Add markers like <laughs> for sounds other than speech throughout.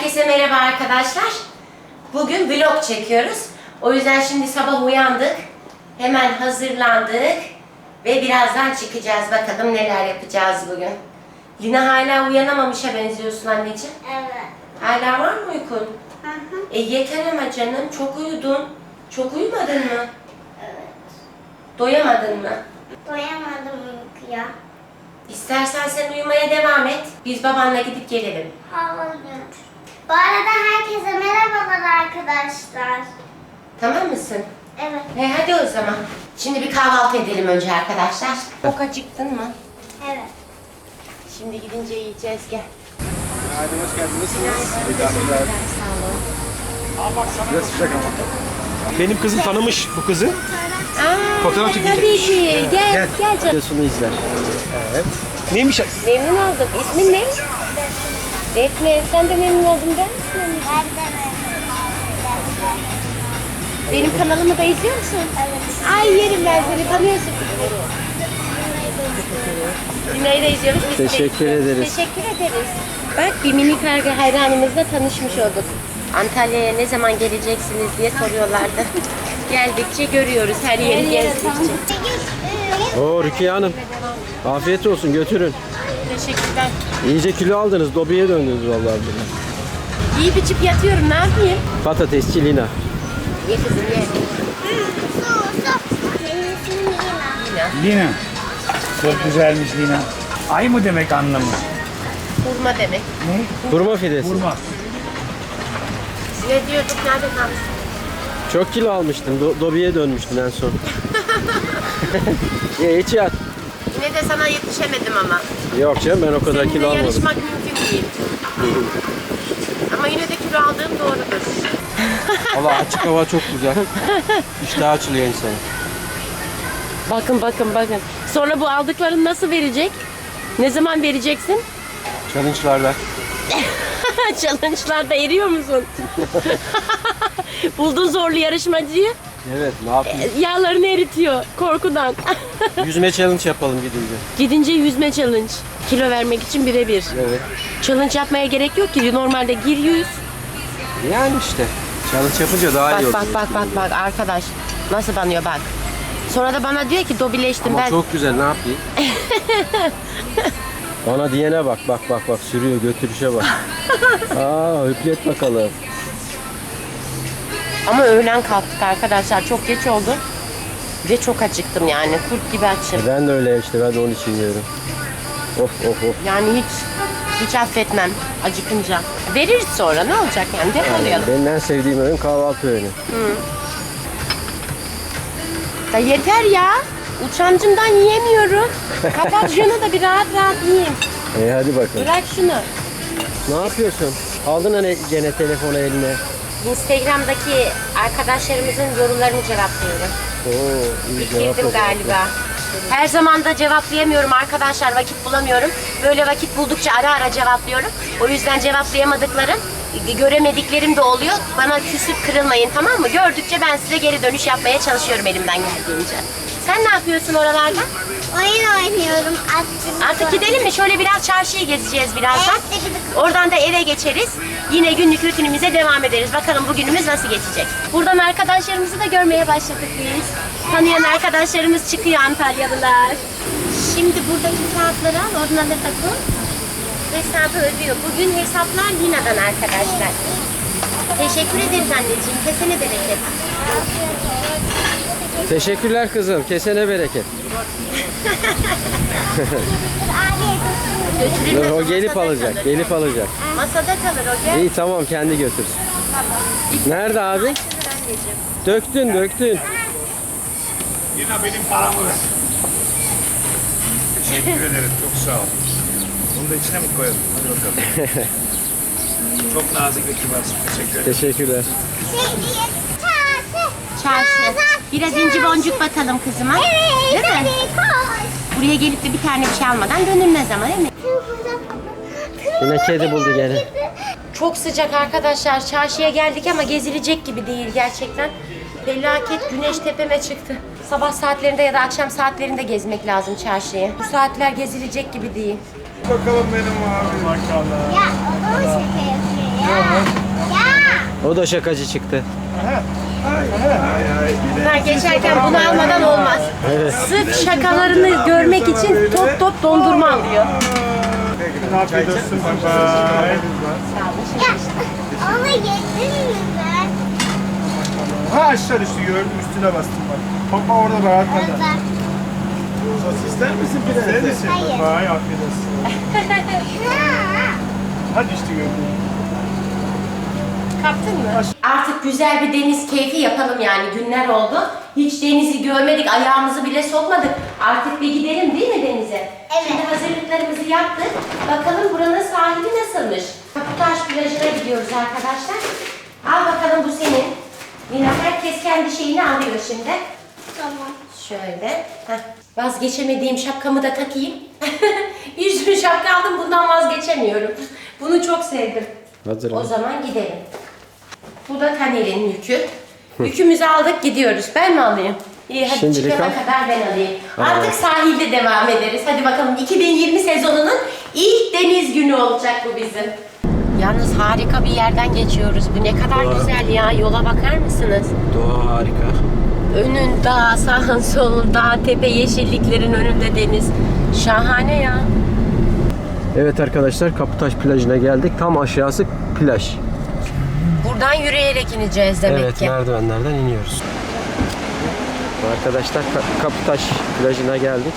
Herkese merhaba arkadaşlar. Bugün vlog çekiyoruz. O yüzden şimdi sabah uyandık. Hemen hazırlandık. Ve birazdan çıkacağız. Bakalım neler yapacağız bugün. Lina hala uyanamamışa benziyorsun anneciğim. Evet. Hala var mı uykun? Hı hı. E yeter ama canım. Çok uyudun. Çok uyumadın mı? Evet. Doyamadın mı? Doyamadım uykuya. İstersen sen uyumaya devam et. Biz babanla gidip gelelim. Hayır. Bu arada herkese merhabalar arkadaşlar. Tamam mısın? Evet. E hadi o zaman. Şimdi bir kahvaltı edelim önce arkadaşlar. Çok acıktın mı? Evet. Şimdi gidince yiyeceğiz gel. Hadi hoş geldiniz. Teşekkürler. Sağ olun. Biraz sıcak ama. Benim kızım tanımış bu kızı. Aa, Fotoğraf çekecek. Tabii ki. Gel, gel. Videosunu izler. Evet. Neymiş? Memnun oldum. İsmin ne? Defne. Sen de memnun oldun ben misin? Ben de Benim kanalımı da izliyor musun? Evet. Ay yerim ben seni tanıyorsun. Dina'yı da izliyoruz. Biz de Teşekkür izliyoruz. ederiz. Teşekkür ederiz. Bak bir minik karga hayranımızla tanışmış olduk. Antalya'ya ne zaman geleceksiniz diye soruyorlardı. <laughs> Geldikçe görüyoruz her yeri gezdikçe. Oo Rukiye Hanım. Afiyet olsun götürün. Teşekkürler. İyice kilo aldınız. Dobiye döndünüz vallahi. billahi. İyi biçip yatıyorum ne yapayım? Patatesçi Lina. Ye kızım ye. Lina. Çok güzelmiş Lina. Ay mı demek anlamı? Hurma demek. Ne? Hurma fidesi. Vurma. Ne diyorduk nerede kalmıştık? Çok kilo almıştın. Do- dobiye dönmüştün en son. <laughs> Ye iç yat. Yine de sana yetişemedim ama. Yok canım ben o kadar Seninle kilo almadım. yarışmak mümkün değil. <laughs> Ama yine de kilo aldığım doğrudur. <laughs> Valla açık hava çok güzel. İşte açılıyor insan. Bakın bakın bakın. Sonra bu aldıklarını nasıl verecek? Ne zaman vereceksin? Challenge'larla. <laughs> Challenge'larda eriyor musun? Buldun zorlu yarışmacıyı. Evet ne yapayım? Yağlarını eritiyor korkudan. <laughs> Yüzme challenge yapalım gidince. Gidince yüzme challenge. Kilo vermek için birebir. Evet. Challenge yapmaya gerek yok ki. Normalde gir yüz. Yani işte. Challenge yapınca daha iyi Bak oluyor. bak bak bak bak arkadaş. Nasıl banıyor bak. Sonra da bana diyor ki dobileştim Ama ben. çok güzel ne yapayım? <laughs> Bana diyene bak bak bak bak sürüyor götürüşe bak. <laughs> Aa hüplet bakalım. Ama öğlen kalktık arkadaşlar. Çok geç oldu. Ve çok acıktım yani. Kurt gibi açım. Ben de öyle işte ben de onun için yiyorum. Of of of. Yani hiç hiç affetmem acıkınca. Veririz sonra ne olacak yani depolayalım. Benim en sevdiğim öğün kahvaltı öğünü. Da yeter ya. Uçancımdan yiyemiyorum. <laughs> Kapat şunu da bir rahat rahat yiyeyim. E hadi bakalım. Bırak şunu. Ne yapıyorsun? Aldın hani gene telefonu eline. Instagram'daki arkadaşlarımızın yorumlarını cevaplıyorum. Oo iyi cevap Bitirdim oldu. galiba. Her zaman da cevaplayamıyorum arkadaşlar. Vakit bulamıyorum. Böyle vakit buldukça ara ara cevaplıyorum. O yüzden cevaplayamadıklarım, göremediklerim de oluyor. Bana küsüp kırılmayın tamam mı? Gördükçe ben size geri dönüş yapmaya çalışıyorum elimden geldiğince. Sen ne yapıyorsun oralarda? Oyun oynuyorum. Attım. Artık gidelim mi? Şöyle biraz çarşıyı gezeceğiz birazdan. Evet. Oradan da eve geçeriz. Yine günlük rutinimize devam ederiz. Bakalım bugünümüz nasıl geçecek. Buradan arkadaşlarımızı da görmeye başladık biz. Tanıyan arkadaşlarımız çıkıyor Antalyalılar. Şimdi buradaki kağıtları al, oradan da takıl. Hesabı ödüyor. Bugün hesaplar Lina'dan arkadaşlar. Teşekkür ederiz anneciğim. Kesene bereket. Teşekkürler kızım. Kesene bereket. Dur, o masada gelip alacak. kalır. Gelip alacak. Masada kalır o gel. İyi tamam kendi götürsün. Nerede abi? Anneciğim. Döktün döktün. Lina benim paramı ver. Teşekkür ederim. Çok sağ ol. Bunu da içine mi koyalım? Hadi bakalım. <laughs> Çok nazik ve kibarsın. Teşekkür ederim. Teşekkürler. Çarşı. Biraz inci boncuk bakalım kızıma. Değil mi? Buraya gelip de bir tane bir şey almadan dönülmez ama değil mi? Yine kedi buldu gene. Çok sıcak arkadaşlar. Çarşıya geldik ama gezilecek gibi değil gerçekten. Felaket güneş tepeme çıktı. Sabah saatlerinde ya da akşam saatlerinde gezmek lazım çarşıyı. Bu saatler gezilecek gibi değil. Bakalım benim abi. Maşallah. Ya o şaka yapıyor ya. O da şakacı çıktı. Buradan geçerken bunu almadan olmaz. Evet. Sırf şakalarını görmek için top top dondurma alıyor. Afiyet olsun. Bye bye. Ya onu yedin mi ben? Ha aşağı düştü gördüm üstüne bastım bak. Topla orada rahat kadar. Ben. Sos ister misin pide? İster misin? Hayır. Bye afiyet olsun. <laughs> Hadi işte gördüm. Kaptın mı? Artık güzel bir deniz keyfi yapalım yani günler oldu. Hiç denizi görmedik, ayağımızı bile sokmadık. Artık bir gidelim değil mi denize? Evet. Şimdi hazırlıklarımızı yaptık. Bakalım buranın sahili nasılmış? Kaputaş plajına gidiyoruz arkadaşlar. Al bakalım bu senin. Yine herkes kendi şeyini alıyor şimdi. Tamam. Şöyle. Heh. Vazgeçemediğim şapkamı da takayım. <laughs> bir sürü şapka aldım bundan vazgeçemiyorum. Bunu çok sevdim. Hazır O zaman gidelim. Bu da Taner'in yükü. Yükümüzü aldık gidiyoruz. Ben mi alayım? İyi hadi Şimdilik çıkana al. kadar ben alayım. Tamam. Artık sahilde devam ederiz. Hadi bakalım 2020 sezonunun ilk deniz günü olacak bu bizim. Yalnız harika bir yerden geçiyoruz. Bu ne kadar Doğru. güzel ya. Yola bakar mısınız? Doğa harika. Önün dağ, sağın solun dağ, tepe yeşilliklerin önünde deniz. Şahane ya. Evet arkadaşlar Kaputaş plajına geldik. Tam aşağısı plaj. Buradan yürüyerek ineceğiz demek evet ki. merdivenlerden iniyoruz. Arkadaşlar Ka- Kaputaş plajına geldik.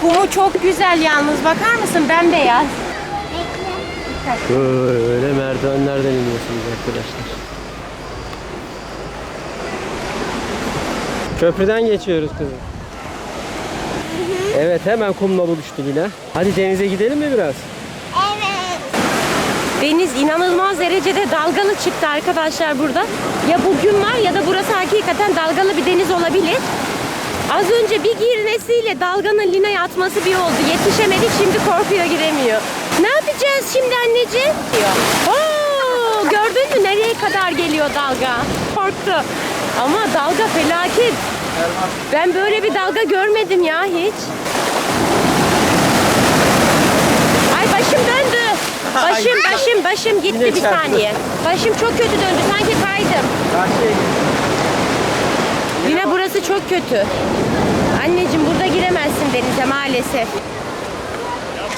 Kumu çok güzel yalnız. Bakar mısın? Bembeyaz. Böyle merdivenlerden iniyorsunuz arkadaşlar. Köprüden geçiyoruz kızım. Evet hemen kumla buluştu yine. Hadi denize gidelim mi biraz? Deniz inanılmaz derecede dalgalı çıktı arkadaşlar burada. Ya bugün var ya da burası hakikaten dalgalı bir deniz olabilir. Az önce bir girmesiyle dalganın linaya atması bir oldu. Yetişemedik şimdi korkuyor giremiyor. Ne yapacağız şimdi anneciğim? Diyor. Oo, gördün mü nereye kadar geliyor dalga? Korktu. Ama dalga felaket. Ben böyle bir dalga görmedim ya hiç. Ay başım döndü. <laughs> Başım başım başım gitti Yine bir çarptı. saniye. Başım çok kötü döndü. Sanki kaydım. Yine burası çok kötü. Anneciğim burada giremezsin denize maalesef.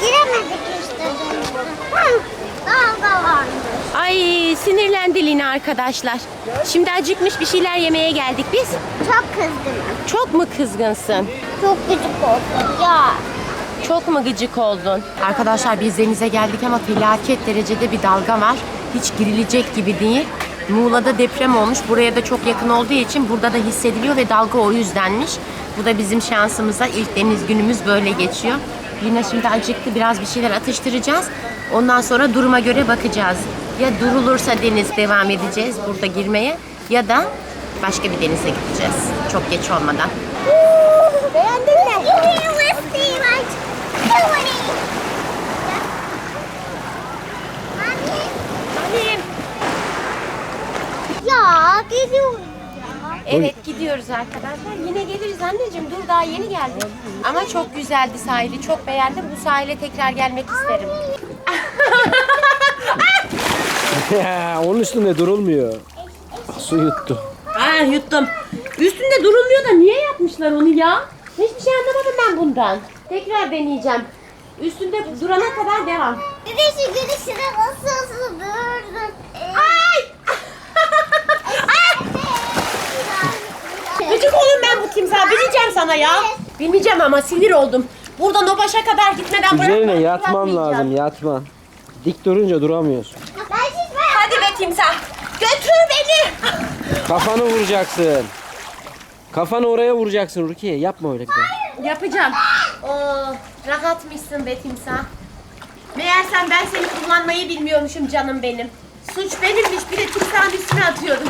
Giremedik işte. Hı, Dalga varmış. Ay sinirlendi Lina arkadaşlar. Şimdi acıkmış bir şeyler yemeye geldik biz. Çok kızgınım. Çok mu kızgınsın? Çok gıcık oldum ya. Çok mu gıcık oldun? Arkadaşlar biz denize geldik ama felaket derecede bir dalga var. Hiç girilecek gibi değil. Muğla'da deprem olmuş. Buraya da çok yakın olduğu için burada da hissediliyor ve dalga o yüzdenmiş. Bu da bizim şansımıza ilk deniz günümüz böyle geçiyor. Yine şimdi acıktı biraz bir şeyler atıştıracağız. Ondan sonra duruma göre bakacağız. Ya durulursa deniz devam edeceğiz burada girmeye ya da başka bir denize gideceğiz. Çok geç olmadan. Beğendin mi? Ya geliyorum ya. Evet gidiyoruz arkadaşlar. Yine geliriz anneciğim. Dur daha yeni geldik. Ama çok güzeldi sahili. Çok beğendim. Bu sahile tekrar gelmek isterim. <laughs> Onun üstünde durulmuyor. Su yuttu. Aa yuttum. Üstünde durulmuyor da niye yapmışlar onu ya? Hiçbir şey anlamadım ben bundan. Tekrar deneyeceğim. Üstünde durana kadar devam. Güneşi güneşine nasıl durdun? Ay! <laughs> Gıcık olun ben bu timsah. Bineceğim sana ya. Bineceğim ama sinir oldum. Buradan o başa kadar gitmeden Üzerine bırakma, yatman bırakmayacağım. lazım yatman. Dik durunca duramıyorsun. Hadi be timsah. Götür beni. <laughs> Kafanı vuracaksın. Kafanı oraya vuracaksın Rukiye. Yapma öyle bir daha. Yapacağım. Oo, rahatmışsın be timsah. Meğersem ben seni kullanmayı bilmiyormuşum canım benim. Suç benimmiş bir de timsahın üstüne atıyordum.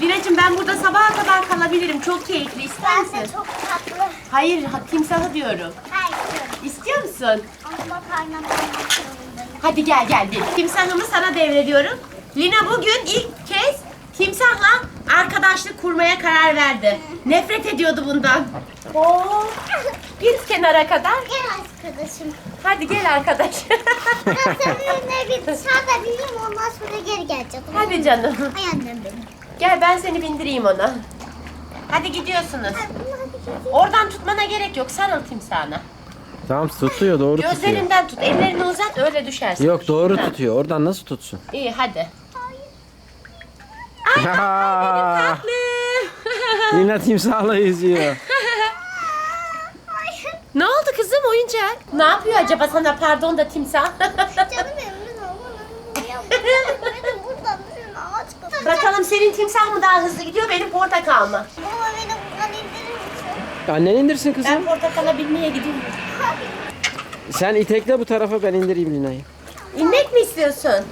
Lina'cığım ben burada sabaha kadar kalabilirim. Çok keyifli. İster Ben misin? de çok tatlı. Hayır, ha- timsahı diyorum. Hayır. İstiyor musun? Ama karnım zorundayım. Hadi gel gel. gel. Timsahımı sana devrediyorum. Lina bugün ilk kez timsahla arkadaşlık kurmaya karar verdi. Nefret ediyordu bundan. Oo. <laughs> Gir kenara kadar. Gel arkadaşım. Hadi gel arkadaş. Ben <laughs> seninle bir dışarıda bineyim ondan sonra geri geleceğim. Hadi canım. Ay annem benim. Gel ben seni bindireyim ona. Hadi gidiyorsunuz. Ay, bunu hadi gideyim. Oradan tutmana gerek yok. Sarıl timsahına. Tamam tutuyor doğru tutuyor. Gözlerinden tut. Ellerini uzat öyle düşersin. Yok doğru Ha. tutuyor. Oradan nasıl tutsun? İyi hadi. Aa, <laughs> Tatlı. Yine timsahla yüzüyor. <laughs> ne oldu oyuncak? Ne yapıyor acaba sana pardon da timsah? Canım kapı. <laughs> Bakalım senin timsah mı daha hızlı gidiyor benim portakal mı? Baba beni buradan indirir misin? Annen indirsin Ben kızım. portakala binmeye gidiyorum. Sen itekle bu tarafa ben indireyim Lina'yı. İnmek mi istiyorsun?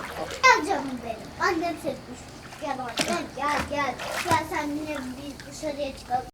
Gel canım benim. Annem çekmiş. Gel oraya. Gel gel gel. Gel sen yine bir dışarıya çıkalım.